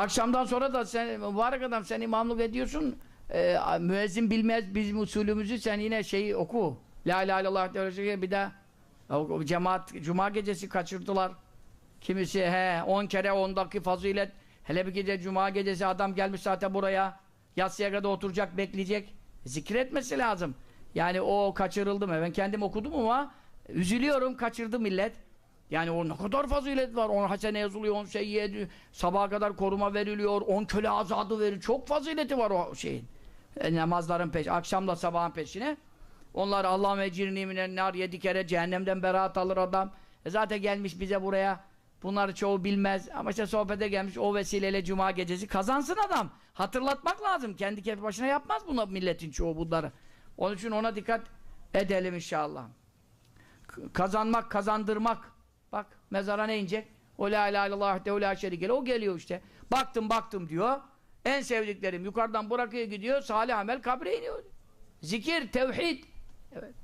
Akşamdan sonra da sen mübarek adam sen imamlık ediyorsun. Ee, müezzin bilmez bizim usulümüzü sen yine şeyi oku. La ilahe illallah diye şey, bir de cemaat cuma gecesi kaçırdılar. Kimisi he 10 kere 10 dakika fazilet. Hele bir gece cuma gecesi adam gelmiş zaten buraya. Yatsıya kadar oturacak, bekleyecek. Zikretmesi lazım. Yani o kaçırıldı mı? Ben kendim okudum ama üzülüyorum kaçırdı millet. Yani o ne kadar fazilet var. On hasene yazılıyor, on seyyiye sabaha kadar koruma veriliyor, on köle azadı verir. Çok fazileti var o şeyin. E, namazların peş, akşamla sabahın peşine. Onlar Allah mecirni minen nar yedi kere cehennemden beraat alır adam. E zaten gelmiş bize buraya. Bunları çoğu bilmez. Ama işte sohbete gelmiş o vesileyle cuma gecesi kazansın adam. Hatırlatmak lazım. Kendi kendi başına yapmaz buna milletin çoğu bunları. Onun için ona dikkat edelim inşallah. Kazanmak, kazandırmak. Bak mezara ne inecek? O la ilahe illallah de la şerike O geliyor işte. Baktım baktım diyor. En sevdiklerim yukarıdan bırakıyor gidiyor. Salih amel kabre iniyor. Zikir, tevhid. Evet.